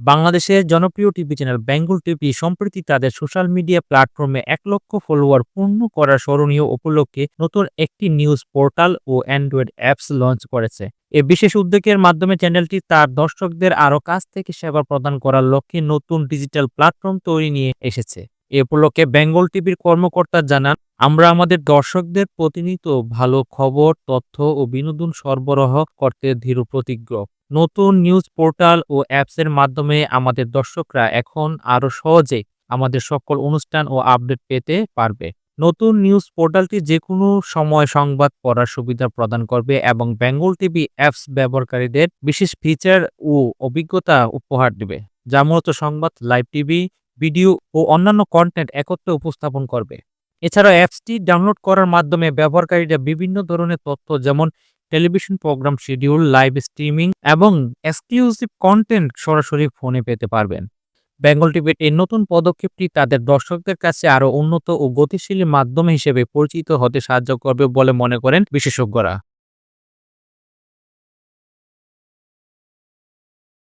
বাংলাদেশের জনপ্রিয় TV channel Bengal TV সম্প্রতি তাদের সোশ্যাল মিডিয়া প্ল্যাটফর্মে এক লক্ষ ফলোয়ার পূর্ণ করার স্মরণীয় উপলক্ষে নতুন একটি নিউজ পোর্টাল ও অ্যান্ড্রয়েড অ্যাপস লঞ্চ করেছে। এ বিশেষ উদ্যোগের মাধ্যমে চ্যানেলটি তার দর্শকদের আরও কাছ থেকে সেবা প্রদান করার লক্ষ্যে নতুন ডিজিটাল প্ল্যাটফর্ম তৈরি নিয়ে এসেছে। এ উপলক্ষে বেঙ্গল টিভির কর্মকর্তা জানান, আমরা আমাদের দর্শকদের প্রতিনিয়ত ভালো খবর, তথ্য ও বিনোদন সরবরাহ করতে দৃঢ় প্রতিজ্ঞ। নতুন নিউজ পোর্টাল ও অ্যাপসের মাধ্যমে আমাদের দর্শকরা এখন আরও সহজে আমাদের সকল অনুষ্ঠান ও আপডেট পেতে পারবে। নতুন নিউজ পোর্টালটি যে কোনো সময় সংবাদ পড়ার সুবিধা প্রদান করবে এবং বেঙ্গল টিভি অ্যাপস ব্যবহারকারীদের বিশেষ ফিচার ও অভিজ্ঞতা উপহার দেবে। যা মূলত সংবাদ, লাইভ টিভি ভিডিও ও অন্যান্য কন্টেন্ট একত্রে উপস্থাপন করবে। এছাড়া অ্যাপসটি ডাউনলোড করার মাধ্যমে ব্যবহারকারীরা বিভিন্ন ধরনের তথ্য যেমন television program schedule live streaming এবং এক্সক্লুসিভ কন্টেন্ট সরাসরি ফোনে পেতে পারবেন। বেঙ্গল টিভির এই নতুন পদক্ষেপটি তাদের দর্শকদের কাছে আরও উন্নত ও গতিশীল মাধ্যম হিসেবে পরিচিত হতে সাহায্য করবে বলে মনে করেন বিশেষজ্ঞরা।